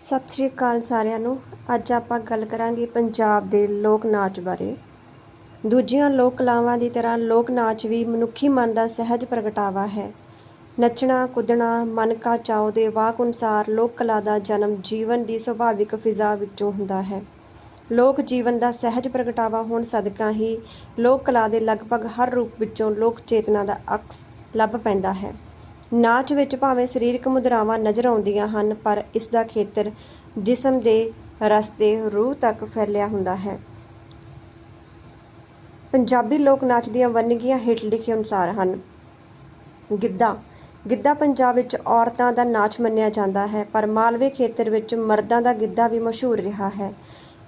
ਸਤਿ ਸ਼੍ਰੀ ਅਕਾਲ ਸਾਰਿਆਂ ਨੂੰ। ਅੱਜ ਆਪਾਂ ਗੱਲ ਕਰਾਂਗੇ ਪੰਜਾਬ ਦੇ ਲੋਕ ਨਾਚ ਬਾਰੇ। ਦੂਜੀਆਂ ਲੋਕ ਕਲਾਵਾਂ ਦੀ ਤਰ੍ਹਾਂ ਲੋਕ ਨਾਚ ਵੀ ਮਨੁੱਖੀ ਮਨ ਦਾ ਸਹਿਜ ਪ੍ਰਗਟਾਵਾ ਹੈ। ਨੱਚਣਾ, ਕੁੱਦਣਾ ਮਨ ਕਾ ਚਾਉ ਦੇ ਵਾਕ ਅਨੁਸਾਰ ਲੋਕ ਕਲਾ ਦਾ ਜਨਮ ਜੀਵਨ ਦੀ ਸੁਭਾਵਿਕ ਫਿਜ਼ਾ ਵਿੱਚੋਂ ਹੁੰਦਾ ਹੈ। ਲੋਕ ਜੀਵਨ ਦਾ ਸਹਿਜ ਪ੍ਰਗਟਾਵਾ ਹੋਣ ਸਦਕਾ ਹੀ ਲੋਕ ਕਲਾ ਦੇ ਲਗਭਗ ਹਰ ਰੂਪ ਵਿੱਚੋਂ ਲੋਕ ਚੇਤਨਾ ਦਾ ਅਕਸ ਲੱਭ ਪੈਂਦਾ ਹੈ। ਨਾਚ ਵਿੱਚ ਭਾਵੇਂ ਸਰੀਰਕ ਮੁਦਰਾਵਾਂ ਨਜ਼ਰ ਆਉਂਦੀਆਂ ਹਨ, ਪਰ ਇਸ ਦਾ ਖੇਤਰ ਜਿਸਮ ਦੇ ਰਸਤੇ ਰੂਹ ਤੱਕ ਫੈਲਿਆ ਹੁੰਦਾ ਹੈ। ਪੰਜਾਬੀ ਲੋਕ ਨਾਚ ਦੀਆਂ ਵੰਨਗੀਆਂ ਹੇਠ ਲਿਖੇ ਅਨੁਸਾਰ ਹਨ। ਗਿੱਧਾ ਗਿੱਧਾ ਪੰਜਾਬ ਵਿੱਚ ਔਰਤਾਂ ਦਾ ਨਾਚ ਮੰਨਿਆ ਜਾਂਦਾ ਹੈ, ਪਰ ਮਾਲਵੇ ਖੇਤਰ ਵਿੱਚ ਮਰਦਾਂ ਦਾ ਗਿੱਧਾ ਵੀ ਮਸ਼ਹੂਰ ਰਿਹਾ ਹੈ।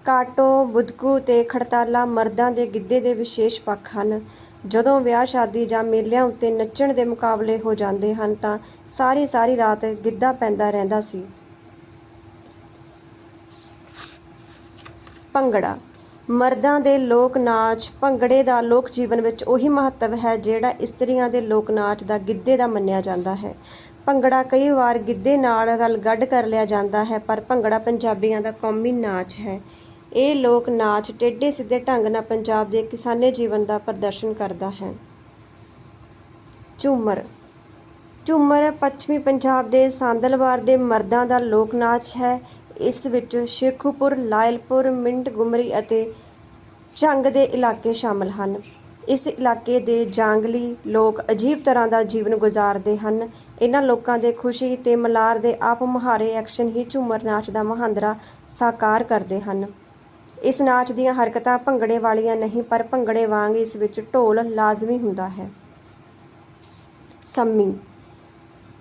ਕਾਟੋ, ਬੁਦਕੂ ਤੇ ਖੜਤਾਲਾ ਮਰਦਾਂ ਦੇ ਗਿੱਧੇ ਦੇ ਵਿਸ਼ੇਸ਼ ਪੱਖ ਹਨ। ਜਦੋਂ ਵਿਆਹ, ਸ਼ਾਦੀ ਜਾਂ ਮੇਲਿਆਂ ਉੱਤੇ ਨੱਚਣ ਦੇ ਮੁਕਾਬਲੇ ਹੋ ਜਾਂਦੇ ਹਨ ਤਾਂ ਸਾਰੀ ਸਾਰੀ ਰਾਤ ਗਿੱਧਾ ਪੈਂਦਾ ਰਹਿੰਦਾ ਸੀ। ਭੰਗੜਾ। ਮਰਦਾਂ ਦੇ ਲੋਕ ਨਾਚ ਭੰਗੜੇ ਦਾ ਲੋਕ ਜੀਵਨ ਵਿੱਚ ਉਹੀ ਮਹੱਤਵ ਹੈ ਜਿਹੜਾ ਇਸਤਰੀਆਂ ਦੇ ਲੋਕ ਨਾਚ ਦਾ ਗਿੱਧੇ ਦਾ ਮੰਨਿਆ ਜਾਂਦਾ ਹੈ। ਭੰਗੜਾ ਕਈ ਵਾਰ ਗਿੱਧੇ ਨਾਲ ਰਲ ਗੱਡ ਕਰ ਲਿਆ ਜਾਂਦਾ ਹੈ, ਪਰ ਭੰਗੜਾ ਪੰਜਾਬੀਆਂ ਦਾ ਕੌਮੀ ਨਾਚ ਹੈ। ਇਹ ਲੋਕ ਨਾਚ ਟੇਢੇ ਸਿੱਧੇ ਢੰਗ ਨਾਲ ਪੰਜਾਬ ਦੇ ਕਿਸਾਨੇ ਜੀਵਨ ਦਾ ਪ੍ਰਦਰਸ਼ਨ ਕਰਦਾ ਹੈ। ਝੂਮਰ। ਝੂਮਰ ਪੱਛਮੀ ਪੰਜਾਬ ਦੇ ਸਾਂਦਲਵਾਰ ਦੇ ਮਰਦਾਂ ਦਾ ਲੋਕ ਨਾਚ ਹੈ। ਇਸ ਵਿੱਚ ਸ਼ੇਖੂਪੁਰ, ਲਾਇਲਪੁਰ ਮਿੰਟ ਗੁਮਰੀ ਅਤੇ ਝੰਗ ਦੇ ਇਲਾਕੇ ਸ਼ਾਮਲ ਹਨ। ਇਸ ਇਲਾਕੇ ਦੇ ਜਾਂਗਲੀ ਲੋਕ ਅਜੀਬ ਤਰ੍ਹਾਂ ਦਾ ਜੀਵਨ ਗੁਜ਼ਾਰਦੇ ਹਨ। ਇਹਨਾਂ ਲੋਕਾਂ ਦੇ ਖੁਸ਼ੀ ਤੇ ਮਲਾਰ ਦੇ ਆਪ ਮੁਹਾਰੇ ਐਕਸ਼ਨ ਹੀ ਝੂਮਰ ਨਾਚ ਦਾ ਮਹਾਂਦਰਾ ਸਾਕਾਰ ਕਰਦੇ ਹਨ। ਇਸ ਨਾਚ ਦੀਆਂ ਹਰਕਤਾਂ ਭੰਗੜੇ ਵਾਲੀਆਂ ਨਹੀਂ, ਪਰ ਭੰਗੜੇ ਵਾਂਗ ਇਸ ਵਿੱਚ ਢੋਲ ਲਾਜ਼ਮੀ ਹੁੰਦਾ ਹੈ। ਸੰਮੀ।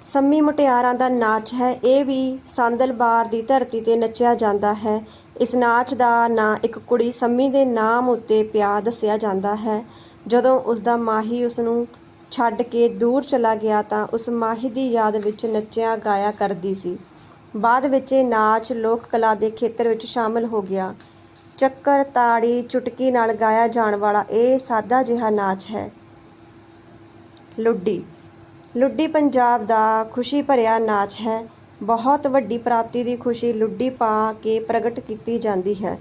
ਸੰਮੀ ਮੁਟਿਆਰਾਂ ਦਾ ਨਾਚ ਹੈ। ਇਹ ਵੀ ਸੰਦਲਬਾਰ ਦੀ ਧਰਤੀ ਤੇ ਨੱਚਿਆ ਜਾਂਦਾ ਹੈ। ਇਸ ਨਾਚ ਦਾ ਨਾਂ ਇੱਕ ਕੁੜੀ ਸੰਮੀ ਦੇ ਨਾਮ ਉੱਤੇ ਪਿਆ ਦੱਸਿਆ ਜਾਂਦਾ ਹੈ। ਜਦੋਂ ਉਸ ਦਾ ਮਾਹੀ ਉਸ ਨੂੰ ਛੱਡ ਕੇ ਦੂਰ ਚਲਾ ਗਿਆ ਤਾਂ ਉਸ ਮਾਹੀ ਦੀ ਯਾਦ ਵਿੱਚ ਨੱਚਿਆ ਗਾਇਆ ਕਰਦੀ ਸੀ। ਬਾਅਦ ਵਿੱਚ ਇਹ ਨਾਚ ਲੋਕ ਕਲਾ ਦੇ ਖੇਤਰ ਵਿੱਚ ਸ਼ਾਮਲ ਹੋ ਗਿਆ। ਚੱਕਰ ਤਾੜੀ ਚੁਟਕੀ ਨਾਲ ਗਾਇਆ ਜਾਣ ਵਾਲਾ ਇਹ ਸਾਦਾ ਜਿਹਾ ਨਾਚ ਹੈ। ਲੁੱਡੀ। ਲੁੱਡੀ ਪੰਜਾਬ ਦਾ ਖੁਸ਼ੀ ਭਰਿਆ ਨਾਚ ਹੈ। ਬਹੁਤ ਵੱਡੀ ਪ੍ਰਾਪਤੀ ਦੀ ਖੁਸ਼ੀ ਲੁੱਡੀ ਪਾ ਕੇ ਪ੍ਰਗਟ ਕੀਤੀ ਜਾਂਦੀ ਹੈ।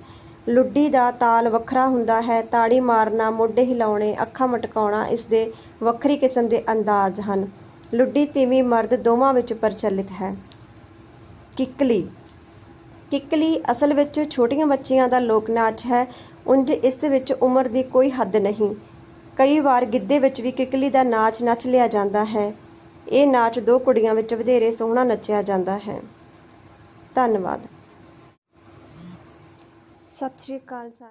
ਲੁੱਡੀ ਦਾ ਤਾਲ ਵੱਖਰਾ ਹੁੰਦਾ ਹੈ। ਤਾੜੀ ਮਾਰਨਾ, ਮੋਢੇ ਹਿਲਾਉਣੇ, ਅੱਖਾਂ ਮਟਕਾਉਣਾ ਇਸ ਦੇ ਵੱਖਰੀ ਕਿਸਮ ਦੇ ਅੰਦਾਜ਼ ਹਨ। ਲੁੱਡੀ ਤੀਵੀਂ ਮਰਦ ਦੋਵਾਂ ਵਿੱਚ ਪ੍ਰਚਲਿਤ ਹੈ। ਕਿੱਕਲੀ। ਕਿੱਕਲੀ ਅਸਲ ਵਿੱਚ ਛੋਟੀਆਂ ਬੱਚੀਆਂ ਦਾ ਲੋਕ ਨਾਚ ਹੈ। ਉਂਝ ਇਸ ਵਿੱਚ ਉਮਰ ਦੀ ਕੋਈ ਹੱਦ ਨਹੀਂ। ਕਈ ਵਾਰ ਗਿੱਧੇ ਵਿੱਚ ਵੀ ਕਿੱਕਲੀ ਦਾ ਨਾਚ ਨੱਚ ਲਿਆ ਜਾਂਦਾ ਹੈ। ਇਹ ਨਾਚ ਦੋ ਕੁੜੀਆਂ ਵਿੱਚ ਵਧੇਰੇ ਸੋਹਣਾ ਨੱਚਿਆ ਜਾਂਦਾ ਹੈ। ਧੰਨਵਾਦ। ਸਤਿ ਸ਼੍ਰੀ ਅਕਾਲ ਸਾਰੇ